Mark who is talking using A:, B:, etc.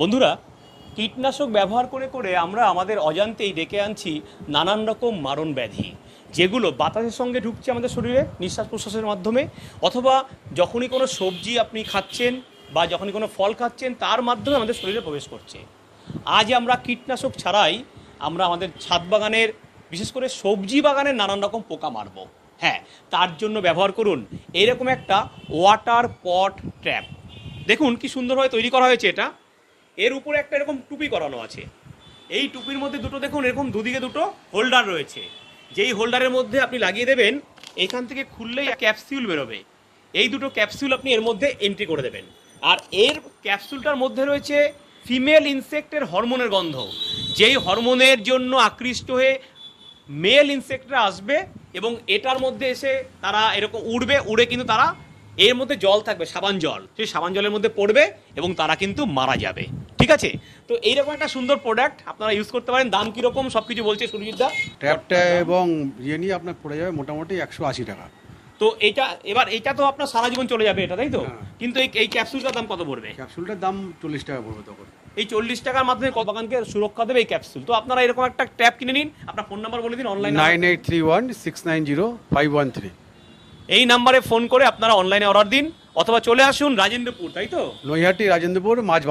A: বন্ধুরা, কীটনাশক ব্যবহার করে করে আমরা আমাদের অজান্তেই ডেকে আনছি নানান রকম মারণ ব্যাধি, যেগুলো বাতাসের সঙ্গে ঢুকছে আমাদের শরীরে, নিঃশ্বাস প্রশ্বাসের মাধ্যমে, অথবা যখনই কোনো সবজি আপনি খাচ্ছেন বা যখনই কোনো ফল খাচ্ছেন, তার মাধ্যমে আমাদের শরীরে প্রবেশ করছে। আজ আমরা কীটনাশক ছাড়াই আমরা আমাদের ছাদ বাগানের, বিশেষ করে সবজি বাগানের নানান রকম পোকা মারবো। হ্যাঁ তার জন্য ব্যবহার করুন এইরকম একটা ওয়াটার পট ট্র্যাপ দেখুন কি সুন্দরভাবে তৈরি করা হয়েছে এটা। এর উপরে একটা এরকম টুপি করানো আছে। এই টুপির মধ্যে দুটো দেখুন, এরকম দুদিকে দুটো হোল্ডার রয়েছে। যেই হোল্ডারের মধ্যে আপনি লাগিয়ে দেবেন, এখান থেকে খুললেই ক্যাপসিউল বেরোবে। এই দুটো ক্যাপসুল আপনি এর মধ্যে এন্ট্রি করে দেবেন। আর এর ক্যাপসুলটার মধ্যে রয়েছে ফিমেল ইনসেক্টের হরমোনের গন্ধ। যেই হরমোনের জন্য আকৃষ্ট হয়ে মেল ইনসেক্টরা আসবে এবং এটার মধ্যে এসে তারা এরকম উড়বে, উড়ে কিন্তু তারা এর মধ্যে জল থাকবে, সাবান জল। সেই সাবান জলের মধ্যে পড়বে এবং তারা কিন্তু মারা যাবে। ঠিক আছে? তো এইরকম একটা সুন্দর প্রোডাক্ট আপনারা ইউজ করতে পারেন। দাম কীরকম সব কিছু বলছে সুরজিৎদা
B: ট্যাপটা এবং ইয়ে নিয়ে আপনার পড়ে যাবে মোটামুটি একশো আশি টাকা।
A: তো এইটা এবার এটা তো আপনার সারা জীবন চলে যাবে এটা তাই তো?
B: হ্যাঁ।
A: কিন্তু এই এই ক্যাপসুলটার দাম কত পড়বে?
B: ক্যাপসুলটার দাম চল্লিশ টাকা পড়বে তখন।
A: এই চল্লিশ টাকার মাধ্যমে কত বাগানকে সুরক্ষা দেবে এই ক্যাপসুল তো আপনারা এরকম একটা ট্যাপ কিনে নিন আপনার ফোন নাম্বার বলে দিন online
B: nine eight three one six nine zero five one three.
A: এই নাম্বারে ফোন করে আপনারা অনলাইনে অর্ডার দিন অথবা চলে আসুন রাজেন্দ্রপুর তাই তো?
B: নৈহাটি রাজেন্দ্রপুর মাছ